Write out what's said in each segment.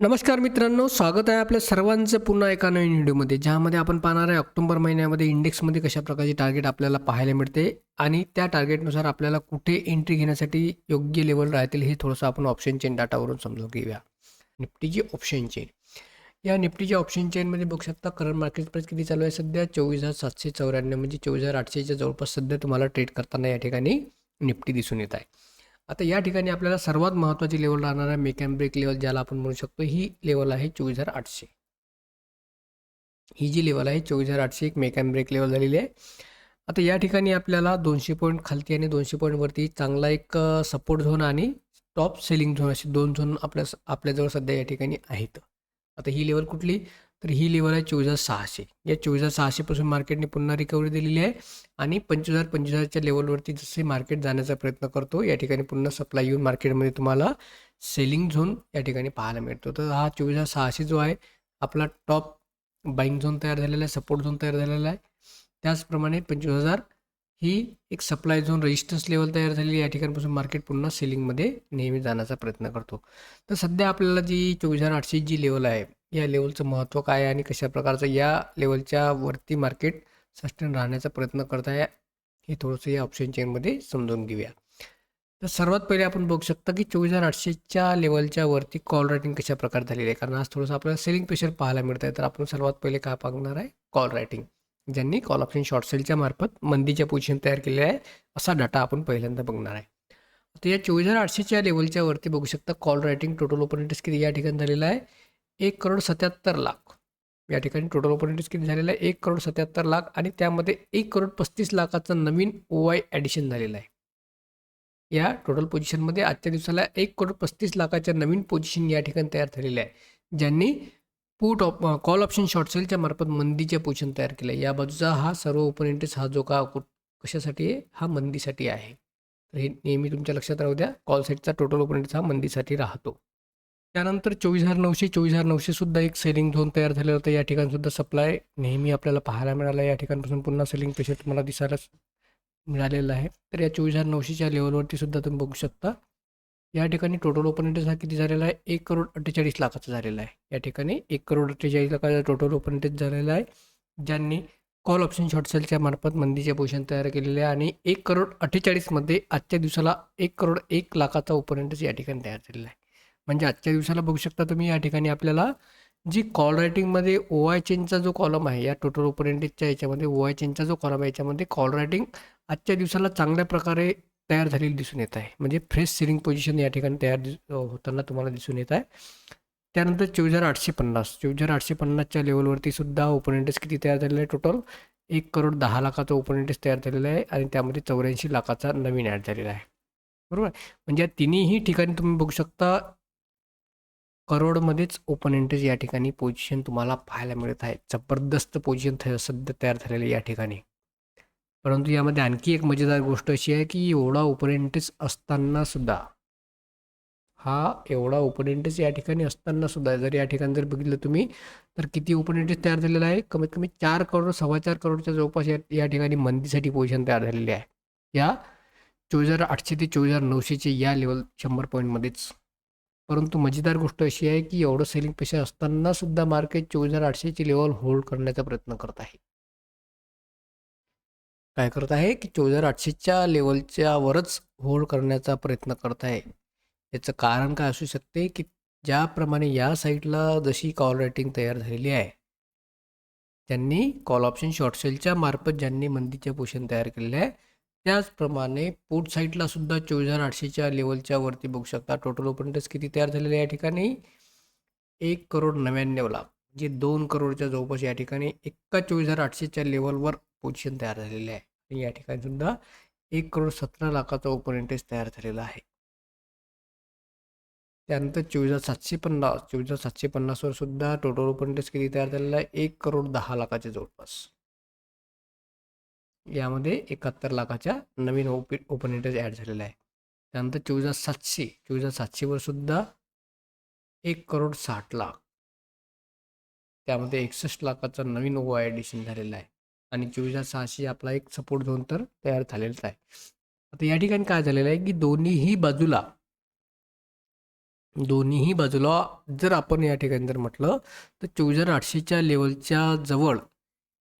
नमस्कार मित्रांनो स्वागत आहे आपल्या सर्वांचं पुन्हा एका नवीन व्हिडिओमध्ये ज्यामध्ये आपण पाहणार आहे ऑक्टोबर महिन्यामध्ये इंडेक्समध्ये कशा प्रकारचे टार्गेट आपल्याला पाहायला मिळते आणि त्या टार्गेटनुसार आपल्याला कुठे एंट्री घेण्यासाठी योग्य लेवल राहतील हे थोडंसं आपण ऑप्शन चेन डाटावरून समजून घेऊया. निफ्टीची ऑप्शन चेन या निफ्टीच्या ऑप्शन चेनमध्ये बघू शकता करंट मार्केट प्राईस किती चालू आहे? सध्या चोवीस हजार सातशे चौऱ्याण्णव म्हणजे चोवीस हजार आठशेच्या जवळपास सध्या तुम्हाला ट्रेड करताना या ठिकाणी निफ्टी दिसून येत आहे. आता या ठिकाणी आपल्याला सर्वात महत्त्वाची लेवल राहणार आहे मेक ब्रेक लेवल ज्याला आपण म्हणू शकतो ही लेवल आहे चोवीस हजार आठशे. ही जी लेवल आहे चोवीस हजार आठशे एक मेक ब्रेक लेवल झालेली आहे. आता या ठिकाणी आपल्याला दोनशे पॉईंट खालती आणि दोनशे पॉईंटवरती चांगला एक सपोर्ट झोन आणि टॉप सेलिंग झोन असे दोन झोन आपल्या आपल्याजवळ सध्या या ठिकाणी आहेत. आता ही लेवल कुठली? तर ही लेवल आहे चोवीस हजार सहाशे. या चोवीस हजार सहाशेपासून मार्केटने पुन्हा रिकव्हरी दिलेली आहे आणि पंचवीस हजार पंचवीस हजारच्या लेवलवरती जसे मार्केट जाण्याचा प्रयत्न करतो या ठिकाणी पुन्हा सप्लाय येऊन मार्केटमध्ये तुम्हाला सेलिंग झोन या ठिकाणी पाहायला मिळतो. तर हा चोवीस हजार सहाशे जो आहे आपला टॉप बाईंग झोन तयार झालेला आहे सपोर्ट झोन तयार झालेला आहे. त्याचप्रमाणे पंचवीस हजार ही एक सप्लाय झोन रेजिस्टन्स लेवल तयार झालेली या ठिकाणपासून मार्केट पुन्हा सेलिंगमध्ये नेहमी जाण्याचा प्रयत्न करतो. तर सध्या आपल्याला जी चोवीस हजार आठशे जी लेवल आहे या लेवलचं महत्त्व काय आहे आणि कशा प्रकारचं या लेवलच्या वरती मार्केट सस्टेन राहण्याचा प्रयत्न करत आहे हे थोडंसं या ऑप्शन चेनमध्ये समजून घेऊया. तर सर्वात पहिले आपण बघू शकता की चोवीस हजार आठशेच्या लेवलच्या वरती कॉल रायटिंग कशा प्रकारे झालेली आहे? कारण आज थोडंसं आपल्याला सेलिंग प्रेशर पाहायला मिळतं आहे तर आपण सर्वात पहिले काय पाहणार आहे? कॉल रायटिंग ज्यांनी कॉल ऑप्शन शॉर्ट सेलच्या मार्फत मंदीच्या पोझिशन तयार केले आहे असा डाटा आपण पहिल्यांदा बघणार आहे. तर या चोवीस हजार आठशेच्या लेवलच्या वरती बघू शकता कॉल रायटिंग टोटल ओपनिटीस किती या ठिकाणी झालेला आहे? एक करोड सत्याहत्तर लाख. या ठिकाणी टोटल ओपनिटीस किती झालेला आहे एक करोड सत्याहत्तर लाख आणि त्यामध्ये एक करोड पस्तीस लाखाचं नवीन ओ आय ॲडिशन झालेलं आहे. या टोटल पोझिशनमध्ये आजच्या दिवसाला एक करोड पस्तीस लाखाच्या नवीन पोझिशन या ठिकाणी तयार झालेल्या आहे. ज्यांनी पुट ऑप कॉल ऑप्शन शॉर्ट सेलच्या मार्फत मंदीच्या पोझिशन तयार केलं आहे. या बाजूचा हा सर्व ओपन हा जो का कशासाठी आहे? हा मंदीसाठी आहे. तर हे नेहमी तुमच्या लक्षात राहू द्या. कॉल सेटचा टोटल ओपन हा मंदीसाठी राहतो. त्यानंतर चोवीस हजार नऊशे चोवीस हजार नऊशे सुद्धा एक सेलिंग झोन तयार झालेलं होतं. या ठिकाणी सुद्धा सप्लाय नेहमी आपल्याला पाहायला मिळाला. या ठिकाणपासून पुन्हा सेलिंग प्रेशर तुम्हाला दिसायलाच मिळालेलं आहे. तर या चोवीस हजार नऊशेच्या लेवलवरती सुद्धा तुम्ही बघू शकता. या ठिकाणी टोटल ओपन इंटरेस्ट हा किती झालेला आहे? एक करोड अठ्ठेचाळीस लाखाचा झालेला आहे. या ठिकाणी एक करोड अठ्ठेचाळीस लाखाचा टोटल ओपन इंटरेस्ट झालेला आहे ज्यांनी कॉल ऑप्शन शॉर्ट सेलच्या मार्फत मंदीचे पोषण तयार केलेले आहे आणि एक करोड अठ्ठेचाळीसमध्ये आजच्या दिवसाला एक करोड एक लाखाचा ओपन इंटरेस्ट या ठिकाणी तयार झालेला आहे. म्हणजे आजच्या दिवसाला बघू शकता तुम्ही या ठिकाणी आपल्याला जी कॉल रायटिंगमध्ये ओ आय चेनचा जो कॉलम आहे या टोटल ओपन याच्यामध्ये ओ आय चेनचा जो कॉलम आहे याच्यामध्ये कॉल रायटिंग आजच्या दिवसाला चांगल्या प्रकारे तयार झालेली दिसून येत आहे. म्हणजे फ्रेश सिलिंग पोझिशन या ठिकाणी तयार दिस होताना तुम्हाला दिसून येत आहे. त्यानंतर चोवीस हजार आठशे पन्नास चोवीस हजार आठशे पन्नासच्या लेवलवरती सुद्धा ओपन किती तयार झालेलं आहे टोटल एक करोड दहा लाखाचा ओपन तयार झालेला आहे आणि त्यामध्ये चौऱ्याऐंशी लाखाचा नवीन ॲड झालेला आहे. बरोबर? म्हणजे या तिन्हीही ठिकाणी तुम्ही बघू शकता करोडमध्येच ओपन इंटरेस्ट या ठिकाणी पोझिशन तुम्हाला पाहायला मिळत आहे. जबरदस्त पोझिशन थ सध्या तयार झालेलं आहे या ठिकाणी. परंतु यामध्ये आणखी एक मजेदार गोष्ट अशी आहे की एवढा ओपन इंटरेस्ट असताना सुद्धा हा एवढा ओपन इंटरेस्ट या ठिकाणी असताना सुद्धा जर या ठिकाणी जर बघितलं तुम्ही तर किती ओपन इंटरेस्ट तयार झालेला आहे? कमीत कमी चार करोड सव्वा चार करोडच्या जवळपास या या ठिकाणी मंदीसाठी पोझिशन तयार झालेली आहे. या चोवीस हजार आठशे ते चोवीस हजार नऊशेचे या लेवल शंभर पॉईंटमध्येच परंतु मजेदार गोष्ट अशी आहे की एवढं सेलिंग पैसे असताना सुद्धा मार्केट चोवीस हजार आठशेची लेवल होल्ड करण्याचा प्रयत्न करत आहे. काय करत आहे की चोवीस हजार आठशेच्या लेवलच्या वरच होल्ड करण्याचा प्रयत्न करत आहे. याचं कारण काय असू शकते की ज्याप्रमाणे या साईटला जशी कॉल रायटिंग तयार झालेली आहे त्यांनी कॉल ऑप्शन शॉर्ट सेलच्या मार्फत ज्यांनी मंदीचे पोषण तयार केलेले आहे त्याचप्रमाणे पुट साईडला सुद्धा चोवीस हजार आठशेच्या लेवलच्या वरती बघू शकता. टोटल ओपन टेस्ट किती तयार झालेले या ठिकाणी? एक करोड नव्याण्णव लाख जे दोन करोडच्या जवळपास या ठिकाणी एका चोवीस हजार आठशेच्या लेवलवर पोझिशन तयार झालेले आहे. आणि या ठिकाणी सुद्धा एक करोड सतरा लाखाचा ओपन इंटरेस्ट तयार झालेला आहे. त्यानंतर चोवीस हजार सातशे पन्नास चोवीस हजार सातशे पन्नासवर सुद्धा टोटल ओपन इंटरेस्ट किती तयार झालेला आहे? एक करोड दहा लाखाच्या जवळपास. यामध्ये एकाहत्तर लाखाच्या नवीन ओपी ओपन इंटरेस्ट ॲड झालेला आहे. त्यानंतर चोवीस हजार सातशे चोवीस हजार सातशेवर सुद्धा एक करोड साठ लाख. त्यामध्ये एकसष्ट लाखाचा नवीन ओ आय ॲडिशन झालेला आहे. आणि चोवीस हजार सहाशे आपला एक सपोर्ट झोन तर तयार झालेलाच आहे. आता या ठिकाणी काय झालेलं आहे की दोन्हीही बाजूला दोन्हीही बाजूला जर आपण या ठिकाणी जर म्हटलं तर चोवीस हजार आठशेच्या लेवलच्या जवळ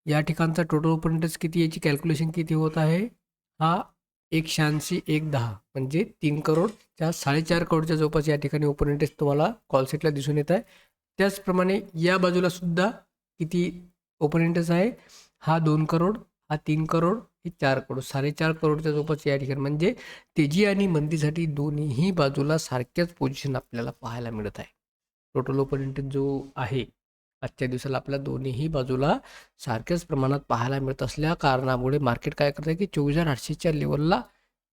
या ठिकाणचा टोटल ओपन इंटरेस्ट किती याची कॅल्क्युलेशन किती होत आहे? हा एक शहाऐंशी एक दहा म्हणजे तीन करोडच्या साडेचार करोडच्या जवळपास या ठिकाणी ओपन इंटरेस्ट तुम्हाला कॉलसेटला दिसून येत आहे. त्याचप्रमाणे या बाजूला सुद्धा किती ओपन इंटरेस्ट आहे? हा दोन करोड हा तीन करोड हे चार करोड साडेचार करोडच्या जवळपास या ठिकाणी म्हणजे तेजी आणि मंदीसाठी दोन्हीही बाजूला सारख्याच पोझिशन आपल्याला पाहायला मिळत आहे. टोटल ओपन इंटरेस्ट जो आहे आजच्या दिवसाला आपल्या दोन्हीही बाजूला सारख्याच प्रमाणात पाहायला मिळत असल्या कारणामुळे मार्केट काय करत आहे की चोवीस हजार आठशेच्या लेवलला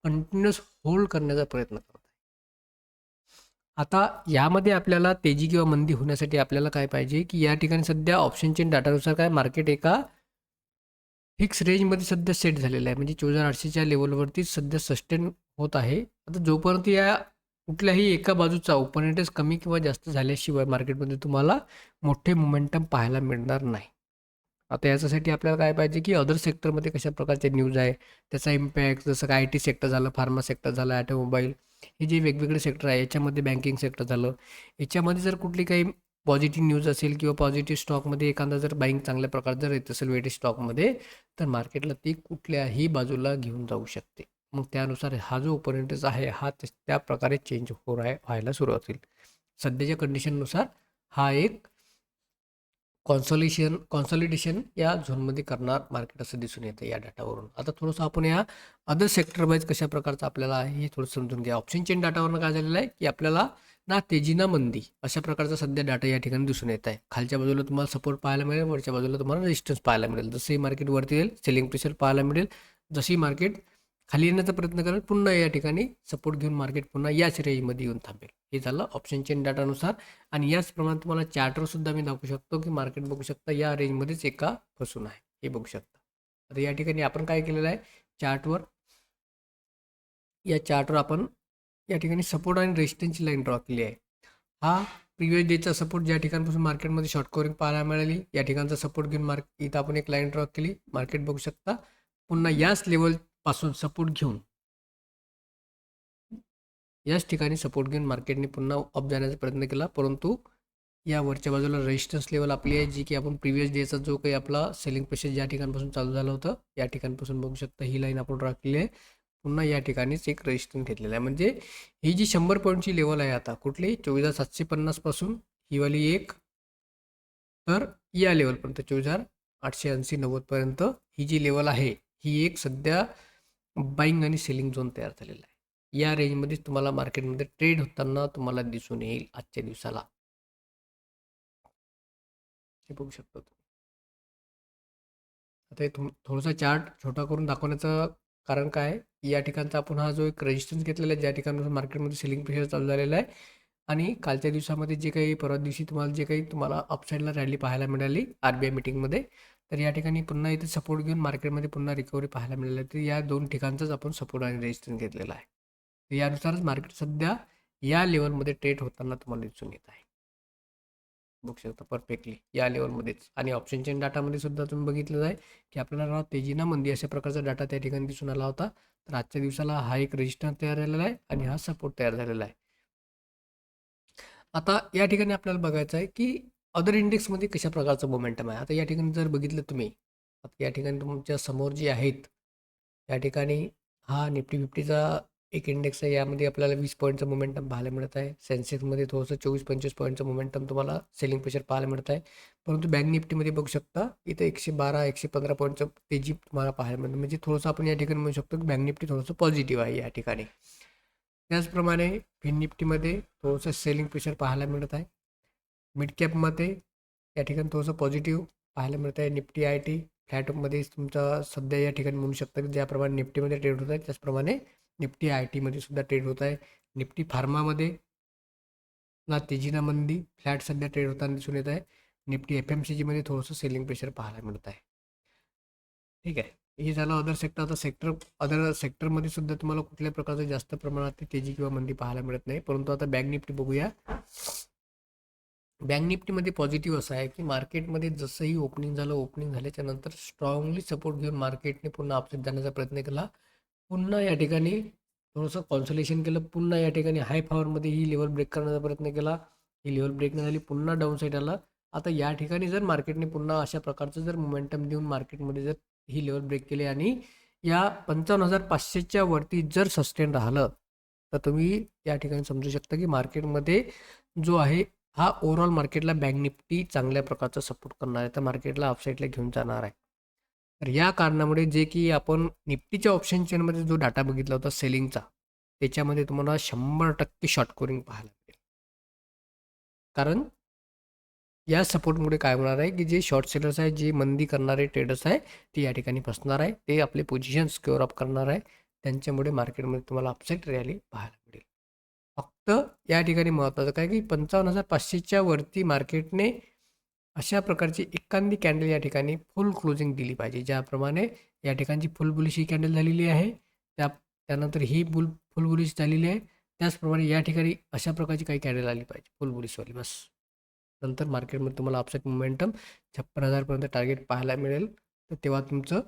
कंटिन्युअस होल्ड करण्याचा प्रयत्न करत आहे. आता यामध्ये आपल्याला तेजी किंवा मंदी होण्यासाठी आपल्याला काय पाहिजे की या ठिकाणी सध्या ऑप्शन चेन डाटानुसार काय मार्केट एका फिक्स रेंजमध्ये सध्या सेट झालेलं आहे. म्हणजे चोवीस हजार आठशेच्या लेवलवरती सध्या सस्टेन होत आहे. आता जोपर्यंत या कुठल्याही एका बाजूचा ओपन इंटरेस्ट कमी किंवा जास्त झाल्याशिवाय मार्केटमध्ये तुम्हाला मोठे मोमेंटम पाहायला मिळणार नाही. आता याच्यासाठी आपल्याला काय पाहिजे की अदर सेक्टरमध्ये कशा प्रकारचे न्यूज आहे त्याचा इम्पॅक्ट जसं काय आय टी सेक्टर झालं फार्मा सेक्टर झालं ॲटोमोबाईल हे जे वेगवेगळे सेक्टर आहे याच्यामध्ये बँकिंग सेक्टर झालं. याच्यामध्ये जर कुठली काही पॉझिटिव्ह न्यूज असेल किंवा पॉझिटिव्ह स्टॉकमध्ये एखादा जर बाईंग चांगल्या प्रकारे जर येत असेल वेटेज स्टॉकमध्ये तर मार्केटला ती कुठल्याही बाजूला घेऊन जाऊ शकते. मग त्यानुसार हा जो ओपन आहे हा त्या त्या प्रकारे चेंज हो राय व्हायला सुरुवात होईल. सध्याच्या कंडिशननुसार हा एक कॉन्सॉलिशन कॉन्सॉलिडेशन या झोनमध्ये करणार मार्केट असं दिसून येतं या डाटावरून आता थोडंसं आपण या अदर सेक्टर वाईज कशा प्रकारचं आपल्याला आहे हे थोडं समजून घ्या. ऑप्शन चेन डाटावरून काय झालेलं आहे की आपल्याला ना तेजी ना मंदी अशा प्रकारचा सध्या डाटा या ठिकाणी दिसून येत आहे. खालच्या बाजूला तुम्हाला सपोर्ट पाहायला मिळेल वरच्या बाजूला तुम्हाला रेजिस्टन्स पाहायला मिळेल. जसंही मार्केट वरती येईल सेलिंग प्रेशर पाहायला मिळेल. जशी मार्केट खाली येण्याचा प्रयत्न करेल. पुन्हा या ठिकाणी सपोर्ट घेऊन मार्केट पुन्हा याच रेंजमध्ये येऊन थांबेल. हे झालं ऑप्शन चेन डाटानुसार आणि याचप्रमाणे तुम्हाला चार्टरसुद्धा मी दाखवू शकतो की मार्केट बघू शकता या रेंजमध्येच एका फसून आहे. हे बघू शकता. आता या ठिकाणी आपण काय केलेलं आहे? चार्टवर या चार्टवर आपण या ठिकाणी सपोर्ट आणि रेजिस्टन्सची लाईन ड्रॉ केली आहे. हा प्रिव्हियस डेचा सपोर्ट ज्या ठिकाणपासून मार्केटमध्ये शॉर्ट कवरिंग पाहायला मिळाली या ठिकाणचा सपोर्ट घेऊन मार्क इथं आपण एक लाईन ड्रॉ केली. मार्केट बघू शकता. पुन्हा याच लेवल पासून सपोर्ट घेऊन. याच ठिकाणी सपोर्ट घेऊन मार्केटने पुन्हा अप जाण्याचा प्रयत्न केला परंतु या वरच्या बाजूला रेजिस्टन्स लेवल आपली आहे जी की आपण प्रिव्हियस डेचा जो काही आपला सेलिंग प्रेशर ज्या ठिकाणपासून चालू झालं होतं या ठिकाणपासून बघू शकता ही लाईन आपण राखलेली आहे. पुन्हा या ठिकाणीच एक रेजिस्टन्स घेतलेला आहे. म्हणजे ही जी शंभर पॉईंटची लेवल आहे आता कुठली चोवीस हजार सातशे पन्नासपासून ही वाली एक तर या लेवलपर्यंत चोवीस हजार आठशे ऐंशी नव्वदपर्यंत ही जी लेवल आहे ही एक सध्या बाईंग आणि सेलिंग झोन तयार झालेला आहे. या रेंजमध्ये तुम्हाला मार्केटमध्ये ट्रेड होताना तुम्हाला दिसून येईल आजच्या दिवसाला. हे बघू शकता आता हे थो थोडासा चार्ट छोटा करून दाखवण्याचं कारण काय या ठिकाणचा आपण हा जो एक रेजिस्टन्स घेतलेला आहे ज्या ठिकाणी मार्केटमध्ये सेलिंग प्रेशर चालू झालेला आहे आणि कालच्या दिवसामध्ये जे काही परवा दिवशी तुम्हाला जे काही तुम्हाला अपसाईडला रॅली पाहायला मिळाली आर बी आय मिटिंगमध्ये तर या ठिकाणी पुन्हा इथे सपोर्ट घेऊन मार्केटमध्ये पुन्हा रिकव्हरी पाहायला मिळाली. तर या दोन ठिकाणचाच आपण सपोर्ट आणि रेजिस्टन्स घेतलेला आहे. तर यानुसारच मार्केट सध्या या लेवलमध्ये ट्रेड होताना तुम्हाला दिसून येत आहे. बघू शकता परफेक्टली या लेवलमध्येच आणि ऑप्शन चेन डाटामध्ये सुद्धा तुम्ही बघितलं आहे की आपल्याला तेजीना मंदी अशा प्रकारचा डाटा त्या ठिकाणी दिसून आला होता. तर आजच्या दिवसाला हा एक रजिस्टर तयार झालेला आहे आणि हा सपोर्ट तयार झालेला आहे. आता या ठिकाणी आपल्याला बघायचं आहे की अदर इंडेक्समध्ये कशा प्रकारचं मोमेंटम आहे? आता या ठिकाणी जर बघितलं तुम्ही आता या ठिकाणी तुमच्यासमोर जे आहेत या ठिकाणी हा निफ्टी फिफ्टीचा एक इंडेक्स आहे. यामध्ये आपल्याला वीस पॉईंटचं मोमेंटम पाहायला मिळत आहे. सेन्सेक्समध्ये थोडंसं चोवीस पंचवीस पॉईंटचं मोमेंटम तुम्हाला सेलिंग प्रेशर पाहायला मिळत आहे. परंतु बँक निफ्टीमध्ये बघू शकता इथं एकशे बारा एकशे पंधरा पॉईंटचं तेजी तुम्हाला पाहायला मिळतं. म्हणजे थोडंसं आपण या ठिकाणी म्हणू शकतो की बँक निफ्टी थोडंसं पॉझिटिव्ह आहे या ठिकाणी. त्याचप्रमाणे फिन निफ्टीमध्ये थोडंसं सेलिंग प्रेशर पाहायला मिळत आहे. मिड कॅपमध्ये या ठिकाणी थोडंसं पॉझिटिव्ह पाहायला मिळत आहे. निफ्टी आय टी फ्लॅटमध्ये तुमचा सध्या या ठिकाणी म्हणू शकता की ज्याप्रमाणे निफ्टीमध्ये ट्रेड होत आहे त्याचप्रमाणे निफ्टी आय टीमध्ये सुद्धा ट्रेड होत आहे. निफ्टी फार्मामध्ये ना तेजीना मंदी फ्लॅट सध्या ट्रेड होताना दिसून येत आहे. निफ्टी एफ एम सी जीमध्ये थोडंसं सेलिंग प्रेशर पाहायला मिळत आहे. ठीक आहे. हे झालं अदर सेक्टर आता सेक्टर अदर सेक्टरमध्ये सुद्धा तुम्हाला कुठल्या प्रकारचं जास्त प्रमाणात तेजी किंवा मंदी पाहायला मिळत नाही. परंतु आता बँक निफ्टी बघूया. बँक निफ्टीमध्ये पॉझिटिव्ह असं आहे की मार्केटमध्ये जसंही ओपनिंग झालं ओपनिंग झाल्याच्यानंतर स्ट्रॉंगली सपोर्ट घेऊन मार्केटने पुन्हा अपसेट जाण्याचा प्रयत्न केला. पुन्हा या ठिकाणी थोडंसं कॉन्सलेशन केलं. पुन्हा या ठिकाणी हाय पॉवरमध्ये ही लेवल ब्रेक करण्याचा प्रयत्न केला. ही लेवल ब्रेक नाही झाली पुन्हा डाऊन साईड आला. आता या ठिकाणी जर मार्केटने पुन्हा अशा प्रकारचं जर मोमेंटम देऊन मार्केटमध्ये जर ही लेवल ब्रेक केली आणि या पंचावन्न हजार पाचशेच्या वरती जर सस्टेन राहिलं तर तुम्ही या ठिकाणी समजू शकता की मार्केटमध्ये जो आहे हा ओव्हरऑल मार्केटला बँक निफ्टी चांगल्या प्रकारचा सपोर्ट करणार आहे तर मार्केटला अपसाईडला घेऊन जाणार आहे. तर या कारणामुळे जे की आपण निफ्टीच्या ऑप्शन चेनमध्ये जो डाटा बघितला होता सेलिंगचा त्याच्यामध्ये तुम्हाला शंभर टक्के शॉर्ट कोरिंग पाहायला मिळेल. कारण या सपोर्टमुळे काय होणार आहे की जे शॉर्ट सेलर्स आहे जे मंदी करणारे ट्रेडर्स आहे ते या ठिकाणी फसणार आहे ते आपले पोझिशन स्क्युअर अप करणार आहे त्यांच्यामुळे मार्केटमध्ये तुम्हाला अपसेट रॅली पाहायला मिळेल. फक्त या ठिकाणी महत्त्वाचं काय की पंचावन्न हजार पाचशेच्या वरती मार्केटने अशा प्रकारची एकांदी कॅन्डल या ठिकाणी फुल क्लोजिंग दिली पाहिजे. ज्याप्रमाणे या ठिकाणची फुल बुलिश ही कॅन्डल झालेली आहे. त्या त्यानंतर ही बुल फुल बुलिश झालेली आहे. त्याचप्रमाणे या ठिकाणी अशा प्रकारची काही कॅन्डल आली पाहिजे फुल बुलिशवाली. बस. नंतर मार्केटमध्ये तुम्हाला अपसेट मोमेंटम छप्पन हजारपर्यंत टार्गेट पाहायला मिळेल. तर तेव्हा तुमचं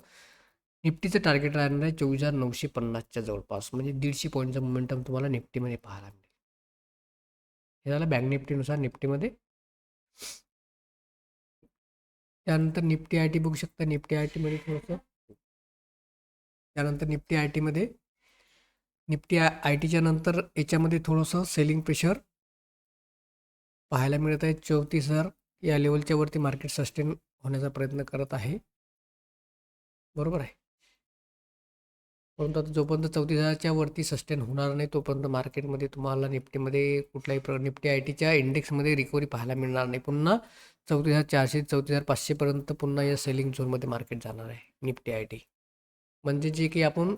निफ्टीचं टार्गेट राहणार आहे चोवीस हजार नऊशे पन्नासच्या जवळपास. म्हणजे दीडशे पॉईंटचं मोमेंटम तुम्हाला निफ्टीमध्ये पाहायला मिळेल. हे झालं बँक निफ्टीनुसार निफ्टीमध्ये. त्यानंतर निफ्टी आय टी बघू शकता निफ्टी आय टीमध्ये थोडंसं. त्यानंतर निफ्टी आय टीमध्ये निफ्टी आय आय टीच्या नंतर याच्यामध्ये थोडंसं सेलिंग प्रेशर पाहायला मिळत आहे. चौतीस हजार या लेवलच्या वरती मार्केट सस्टेन होण्याचा प्रयत्न करत आहे. बरोबर आहे? परंतु आता जोपर्यंत चौतीस हजारच्या वरती सस्टेन होणार नाही तोपर्यंत मार्केटमध्ये तुम्हाला निफ्टीमध्ये कुठल्याही प्र निफ्टी आय टीच्या इंडेक्समध्ये रिकव्हरी पाहायला मिळणार नाही. पुन्हा चौतीस हजार चारशे चौतीस हजार पाचशेपर्यंत पुन्हा या सेलिंग झोनमध्ये मार्केट जाणार आहे निफ्टी आय टी म्हणजे जे की आपण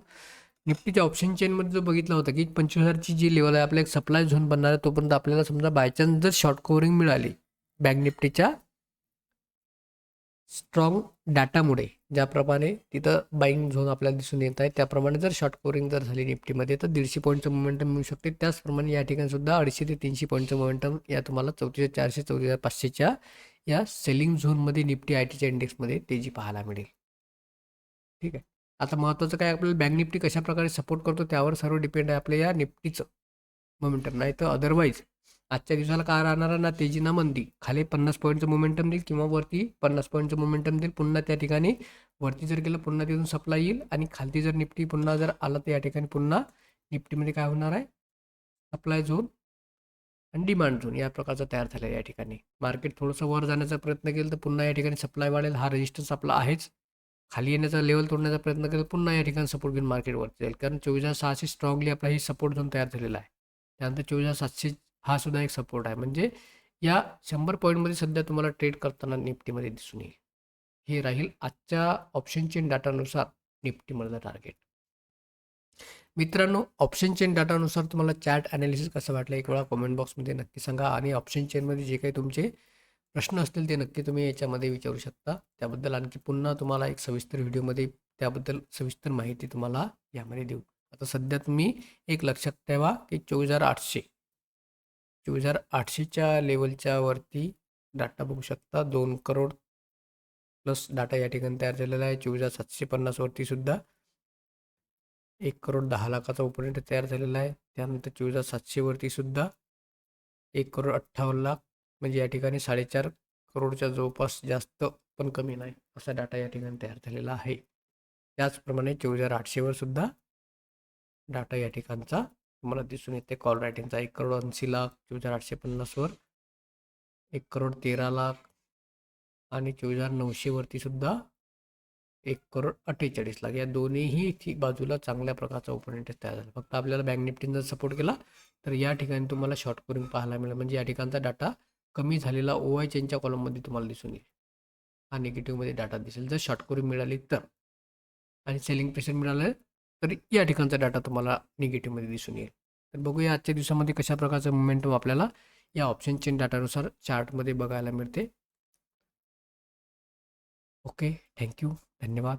निफ्टीच्या ऑप्शन चेनमध्ये जो बघितला होता की पंचवीस हजारची जी लेवल आहे आपल्या एक सप्लाय झोन बनणार आहे तोपर्यंत आपल्याला समजा बायचान्स जर शॉर्ट कव्हरिंग मिळाली बँक निफ्टीच्या स्ट्रॉंग डाटामुळे ज्याप्रमाणे तिथं बाईंग झोन आपल्याला दिसून येत आहे त्याप्रमाणे जर शॉर्ट कोरिंग जर झाली निफ्टीमध्ये तर दीडशे पॉईंटचं मोमेंटम मिळू शकते. त्याचप्रमाणे या ठिकाणी सुद्धा अडीचशे ते तीनशे पॉईंटचं मोमेंटम या तुम्हाला चौतीस चारशे चौतीस हजार पाचशेच्या या सेलिंग झोनमध्ये निफ्टी आय टीच्या इंडेक्समध्ये तेजी पाहायला मिळेल. ठीक आहे? आता महत्त्वाचं काय आपल्याला बँक निफ्टी कशाप्रकारे सपोर्ट करतो त्यावर सर्व डिपेंड आहे आपल्या या निफ्टीचं मोमेंटम नाही तर अदरवाईज आजच्या दिवसाला काय राहणार आहे ना तेजी ना मंदी. खाली पन्नास पॉईंटचं मोमेंटम देईल किंवा वरती पन्नास पॉईंटचं मोमेंटम देईल. पुन्हा त्या ठिकाणी वरती जर गेलं पुन्हा तिथून सप्लाय येईल. आणि खालती जर निफ्टी पुन्हा जर आलं तर या ठिकाणी पुन्हा निफ्टीमध्ये काय होणार आहे? सप्लाय झोन आणि डिमांड झोन या प्रकारचा तयार झाला आहे या ठिकाणी. मार्केट थोडंसं वर जाण्याचा प्रयत्न केला तर पुन्हा या ठिकाणी सप्लाय वाढेल. हा रेजिस्टन्स आपला आहेच. खाली येण्याचा लेवल तोडण्याचा प्रयत्न केला पुन्हा या ठिकाणी सपोर्ट घेऊन मार्केट वरती जाईल. कारण चोवीस हजार सहाशे स्ट्रॉंगली आपला ही सपोर्ट झोन तयार झालेला आहे. त्यानंतर चोवीस हजार सातशे हा सुद्धा एक सपोर्ट आहे. म्हणजे या शंभर पॉईंटमध्ये सध्या तुम्हाला ट्रेड करताना निफ्टीमध्ये दिसून येईल. हे राहील आजच्या ऑप्शन चेन डाटानुसार निफ्टीमधलं टार्गेट मित्रांनो ऑप्शन चेन डाटानुसार तुम्हाला चॅट ॲनालिसिस कसं वाटलं एक वेळा कॉमेंट बॉक्समध्ये नक्की सांगा आणि ऑप्शन चेनमध्ये जे काही तुमचे प्रश्न असतील ते नक्की तुम्ही याच्यामध्ये विचारू शकता. त्याबद्दल आणखी पुन्हा तुम्हाला एक सविस्तर व्हिडिओमध्ये त्याबद्दल सविस्तर माहिती तुम्हाला यामध्ये देऊ. आता सध्या तुम्ही एक लक्षात ठेवा की चोवीस हजार आठशे चोवीस हजार आठशेच्या लेवलच्या वरती डाटा बघू शकता. दोन करोड प्लस डाटा या ठिकाणी तयार झालेला आहे. चोवीस हजार सातशे पन्नासवरती सुद्धा एक करोड दहा लाखाचा ओपोनेंट तयार झालेला आहे. त्यानंतर चोवीस हजार सातशेवरती सुद्धा एक करोड अठ्ठावन्न लाख म्हणजे या ठिकाणी साडेचार करोडच्या जवळपास जास्त पण कमी नाही असा डाटा या ठिकाणी तयार झालेला आहे. त्याचप्रमाणे चोवीस हजार आठशेवर सुद्धा डाटा या ठिकाणचा तुम्हाला दिसून येते. कॉल रायटिंगचा एक करोड ऐंशी लाख चोवीस हजार आठशे पन्नासवर एक करोड तेरा लाख आणि चोवीस हजार नऊशेवरती सुद्धा एक करोड अठ्ठेचाळीस लाख. या दोन्हीही ठी बाजूला चांगल्या प्रकारचा ओपोनेंट तयार झाला. फक्त आपल्याला बँक निफ्टीनं जर सपोर्ट केला तर या ठिकाणी तुम्हाला शॉर्ट करून पाहायला मिळेल. म्हणजे या ठिकाणचा डाटा कमी झालेला ओ आय चेनच्या कॉलममध्ये तुम्हाला दिसून येईल. हा निगेटिव्हमध्ये डाटा दिसेल. जर शॉर्ट करून मिळाली तर. आणि सेलिंग प्रेशर मिळालं तर या ठिकाणचा डाटा तुम्हाला निगेटिव्हमध्ये दिसून येईल. तर बघूया आजच्या दिवसामध्ये कशा प्रकारचं मोमेंटम आपल्याला या ऑप्शन चेन डाटानुसार चार्टमध्ये बघायला मिळते. ओके थँक्यू धन्यवाद.